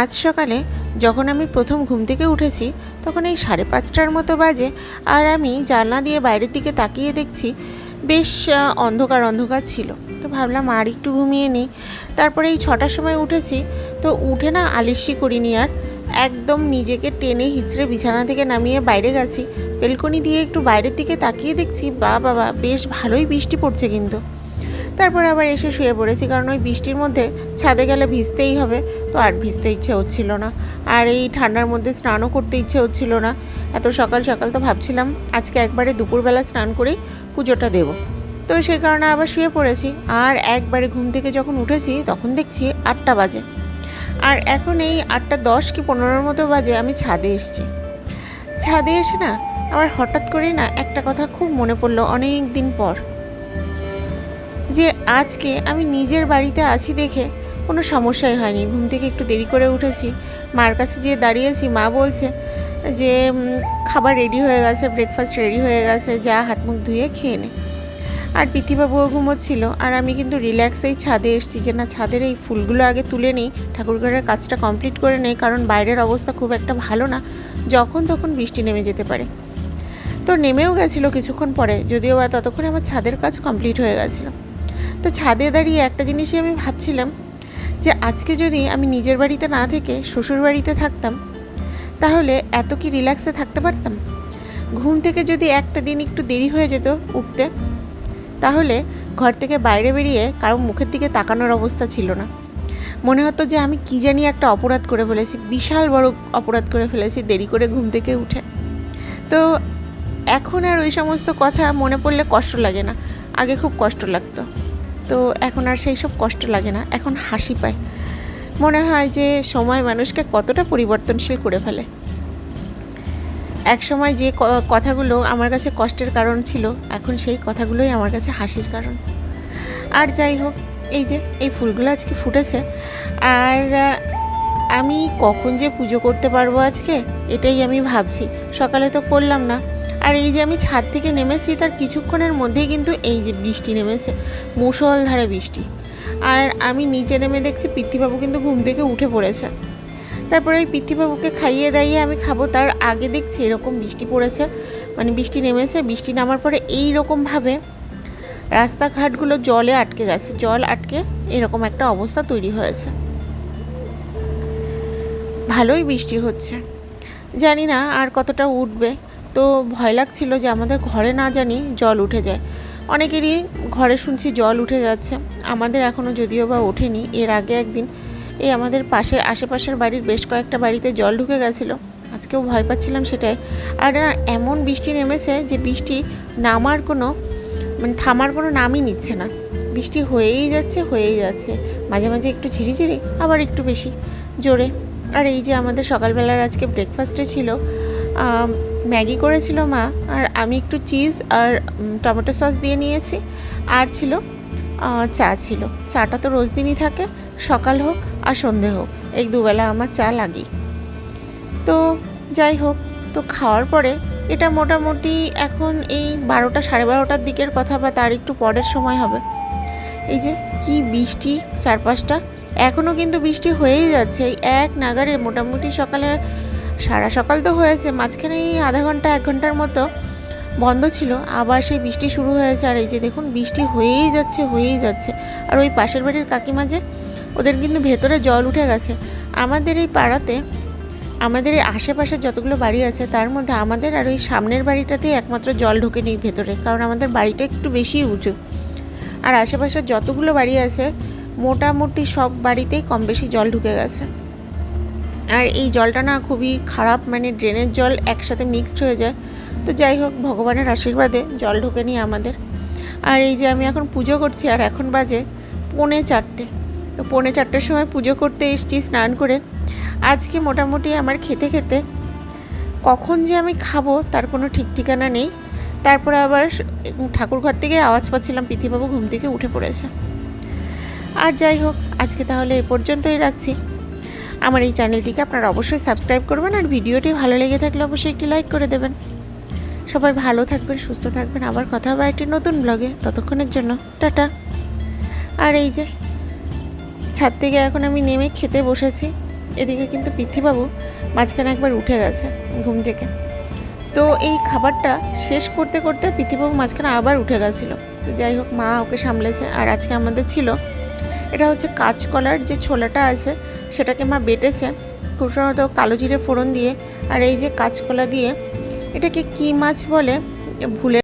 আজ সকালে যখন আমি প্রথম ঘুম থেকে উঠেছি, তখন এই সাড়ে পাঁচটার মতো বাজে আর আমি জানলা দিয়ে বাইরের দিকে তাকিয়ে দেখছি বেশ অন্ধকার অন্ধকার ছিল। তো ভাবলাম আর একটু ঘুমিয়ে নিই। তারপরে এই ছটার সময় উঠেছি, তো উঠে না আলিস্যি করিনি আর। একদম নিজেকে টেনে হিচড়ে বিছানা থেকে নামিয়ে বাইরে গেছি। বেলকনি দিয়ে একটু বাইরের দিকে তাকিয়ে দেখছি বা বাবা বেশ ভালোই বৃষ্টি পড়ছে কিন্তু। তারপর আবার এসে শুয়ে পড়েছি, কারণ ওই বৃষ্টির মধ্যে ছাদে গেলে ভিজতেই হবে, তো আর ভিজতে ইচ্ছে হচ্ছিল না। আর এই ঠান্ডার মধ্যে স্নানও করতে ইচ্ছে হচ্ছিল না। এত সকাল সকাল তো ভাবছিলাম, আজকে একবারে দুপুরবেলা স্নান করেই পুজোটা দেব। তো সেই কারণে আবার শুয়ে পড়েছি, আর একবারে ঘুম থেকে যখন উঠেছি, তখন দেখছি আটটা বাজে। আর এখন এই আটটা দশ কি পনেরোর মতো বাজে, আমি ছাদে এসেছি। ছাদে এসে না, আমার হঠাৎ করে না একটা কথা খুব মনে পড়ল অনেক দিন পর। যে আজকে আমি নিজের বাড়িতে আছি দেখে কোনো সমস্যাই হয়নি। ঘুম থেকে একটু দেরি করে উঠেছি। মার কাছে যেয়ে দাঁড়িয়েছি, মা বলছে যে খাবার রেডি হয়ে গেছে ব্রেকফাস্ট রেডি হয়ে গেছে, যা হাত মুখ ধুয়ে খেয়ে নে। আর পিথিবাবুও ঘুমোচ্ছিল। আর আমি কিন্তু রিল্যাক্সেই ছাদে এসেছি যে, না, ছাদের এই ফুলগুলো আগে তুলে নিই ঠাকুরঘরের কাজটা কমপ্লিট করে নেই, কারণ বাইরের অবস্থা খুব একটা ভালো না, যখন তখন বৃষ্টি নেমে যেতে পারে। তো নেমেও গেছিল কিছুক্ষণ পরে, যদিও বা ততক্ষণে আমার ছাদের কাজ কমপ্লিট হয়ে গেছিল। তো ছাদে দাঁড়িয়ে একটা জিনিসই আমি ভাবছিলাম যে আজকে যদি আমি নিজের বাড়িতে না থেকে শ্বশুর বাড়িতে থাকতাম, তাহলে এত কি রিল্যাক্সে থাকতে পারতাম? ঘুম থেকে যদি একটা দিন একটু দেরি হয়ে যেত উঠতে, তাহলে ঘর থেকে বাইরে বেরিয়ে কারও মুখের দিকে তাকানোর অবস্থা ছিল না। মনে হতো যে আমি কি জানি একটা অপরাধ করে ফেলেছি, বিশাল বড় অপরাধ করে ফেলেছি দেরি করে ঘুম থেকে উঠে। তো এখন আর ওই সমস্ত কথা মনে পড়লে কষ্ট লাগে না, আগে খুব কষ্ট লাগতো। তো এখন আর সেই সব কষ্ট লাগে না, এখন হাসি পায়। মনে হয় যে সময় মানুষকে কতটা পরিবর্তনশীল করে ফেলে। এক সময় যে কথাগুলো আমার কাছে কষ্টের কারণ ছিল, এখন সেই কথাগুলোই আমার কাছে হাসির কারণ। আর যাই হোক, এই যে, এই ফুলগুলো আজকে ফুটেছে। আর আমি কখন যে পুজো করতে পারব আজকে, এটাই আমি ভাবছি। সকালে তো করলাম না। আর এই যে আমি ছাদ থেকে নেমেছি, তার কিছুক্ষণের মধ্যেই কিন্তু এই যে বৃষ্টি নেমেছে, মুষলধারে বৃষ্টি। আর আমি নিচে নেমে দেখছি পিতৃবাবু কিন্তু ঘুম থেকে উঠে পড়েছে। তারপরে ওই পিতৃবাবুকে খাইয়ে দাইয়ে আমি খাব, তার আগে দেখছি এরকম বৃষ্টি পড়েছে মানে বৃষ্টি নেমেছে, বৃষ্টি নামার পরে এই রকমভাবে রাস্তাঘাটগুলো জলে আটকে গেছে, জল আটকে এরকম একটা অবস্থা তৈরি হয়েছে। ভালোই বৃষ্টি হচ্ছে। জানি না আর কতটা উঠবে তো ভয় লাগছিল যে আমাদের ঘরে না জানি জল উঠে যায়। অনেকেরই ঘরে শুনছি জল উঠে যাচ্ছে। আমাদের এখনও যদিও বা ওঠেনি। এর আগে একদিন এই আমাদের পাশের আশেপাশের বাড়ির বেশ কয়েকটা বাড়িতে জল ঢুকে গেছিল। আজকেও ভয় পাচ্ছিলাম সেটাই। আর না, এমন বৃষ্টি নেমেছে যে বৃষ্টি নামার কোনো মানে থামার কোনো নামই নিচ্ছে না। বৃষ্টি হয়েই যাচ্ছে হয়েই যাচ্ছে। মাঝে মাঝে একটু ঝিরিঝিরি, আবার একটু বেশি জোরে। আর এই যে আমাদের সকালবেলার আজকে ব্রেকফাস্টে ছিল ম্যাগি করেছিল মা, আর আমি একটু চিজ আর টমেটো সস দিয়ে নিয়েছি। আর ছিল চা ছিল। চাটা তো রোজ দিনই থাকে, সকাল হোক আর সন্ধে হোক, এই দুবেলা আমার চা লাগেই। তো যাই হোক, তো খাওয়ার পরে এটা মোটামুটি এখন এই বারোটা সাড়ে বারোটার দিকের কথা বা তার একটু পরের সময় হবে। এই যে কি বৃষ্টি চারপাশটা এখনও কিন্তু বৃষ্টি হয়েই যাচ্ছে। এক নাগারে মোটামুটি সকালে সারা সকাল তো হয়েছে, মাঝখানে এই আধা ঘণ্টা, এক ঘণ্টার মতো বন্ধ ছিল। আবার সেই বৃষ্টি শুরু হয়েছে আর এই যে দেখুন, বৃষ্টি হয়েই যাচ্ছে হয়েই যাচ্ছে। আর ওই পাশের বাড়ির কাকিমা যে, ওদের কিন্তু ভেতরে জল উঠে গেছে। আমাদের এই পাড়াতে, আমাদের এই আশেপাশে যতগুলো বাড়ি আছে, তার মধ্যে আমাদের আর ওই সামনের বাড়িটাতেই একমাত্র জল ঢোকে নেই ভেতরে, কারণ আমাদের বাড়িটা একটু বেশি উঁচু। আর আশেপাশে যতগুলো বাড়ি আছে, মোটামুটি সব বাড়িতেই কম বেশি জল ঢুকে গেছে। আর এই জলটা না খুবই খারাপ মানে ড্রেনের জল একসাথে মিক্সড হয়ে যায়। তো যাই হোক, ভগবানের আশীর্বাদে জল ঢোকেনি আমাদের। আর এই যে আমি এখন পুজো করছি, আর এখন বাজে পৌনে চারটে। তো পৌনে চারটের সময় পুজো করতে এসেছি স্নান করে। আজকে মোটামুটি আমার খেতে খেতে কখন যে আমি খাব তার কোনো ঠিক ঠিকানা নেই। তারপরে আবার ঠাকুর ঘর থেকে আওয়াজ পাচ্ছিলাম পিথিবাবু ঘুম থেকে উঠে পড়েছে। আর যাই হোক, আজকে তাহলে এ পর্যন্তই রাখছি। আমার এই চ্যানেলটিকে আপনারা অবশ্যই সাবস্ক্রাইব করবেন আর ভিডিওটি ভালো লেগে থাকলে অবশ্যই একটি লাইক করে দেবেন। সবাই ভালো থাকবেন, সুস্থ থাকবেন। আবার কথা হবে একটি নতুন ব্লগে। ততক্ষণের জন্য টাটা। আর এই যে, ছাদ থেকে এখন আমি নেমে খেতে বসেছি। এদিকে কিন্তু পৃথিবাবু মাঝখানে একবার উঠে গেছে ঘুম থেকে। তো এই খাবারটা শেষ করতে করতে পৃথিবাবু মাঝখানে আবার উঠে গেছিল। তো যাই হোক, মা ওকে সামলেছে। আর আজকে আমাদের ছিল এটা হচ্ছে কাঁচকলার যে ছোলাটা আছে, সেটাকে মা বেটেছে। খুব সম্ভবত কালো জিরে ফোড়ন দিয়ে। আর এই যে কাঁচকলা দিয়ে, এটাকে কি মাছ বলে? ভুলে